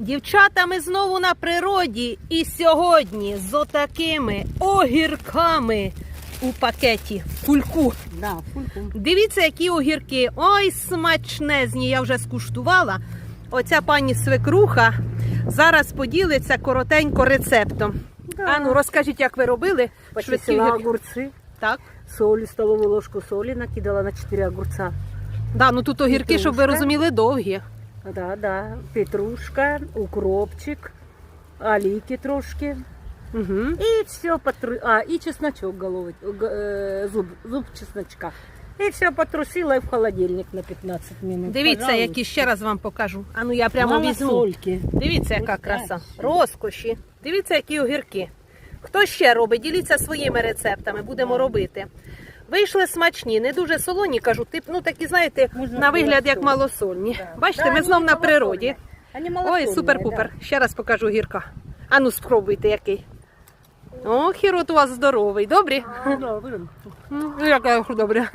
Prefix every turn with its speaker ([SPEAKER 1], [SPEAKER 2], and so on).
[SPEAKER 1] Дівчата, ми знову на природі. І сьогодні з отакими огірками у пакеті в кульку.
[SPEAKER 2] Да, фульку.
[SPEAKER 1] Дивіться, які огірки. Ой, смачнезні, я вже скуштувала. Оця пані свекруха зараз поділиться коротенько рецептом.
[SPEAKER 2] Да.
[SPEAKER 1] Ану, розкажіть, як ви робили швидкі огірки.
[SPEAKER 2] огурцы,
[SPEAKER 1] Так.
[SPEAKER 2] соль, столовую ложку соли накидала на 4 огурца.
[SPEAKER 1] Да, ну тут огірки, щоб ви розуміли, довгі.
[SPEAKER 2] Да, да, петрушка, укропчик, олійки трошки.
[SPEAKER 1] Угу.
[SPEAKER 2] И все потру... А, и чесночок головой, г- э, зуб, зуб чесночка. И все потрусила и в холодильник на 15 минут.
[SPEAKER 1] Дивіться,
[SPEAKER 2] Пожалуйста.
[SPEAKER 1] які ще раз вам покажу. Ану, я прямо
[SPEAKER 2] Мало
[SPEAKER 1] візьму.
[SPEAKER 2] сольки.
[SPEAKER 1] Дивіться, яка краса. Розкоші. Дивіться, які огірки. Хто ще робить? Діліться своїми рецептами, будемо робити. Вийшли смачні, не дуже солоні, кажу, тип, ну такі, знаєте,
[SPEAKER 2] Можна
[SPEAKER 1] на вигляд як
[SPEAKER 2] малосольні. Да.
[SPEAKER 1] Бачите,
[SPEAKER 2] Да,
[SPEAKER 1] ми знов на природі. Ой, супер-пупер.
[SPEAKER 2] да.
[SPEAKER 1] Ще раз покажу гірка. Ану, спробуйте який. О, хірот у вас здоровий. Добрі?
[SPEAKER 2] Ну, да, блин.
[SPEAKER 1] Ну, яка добре.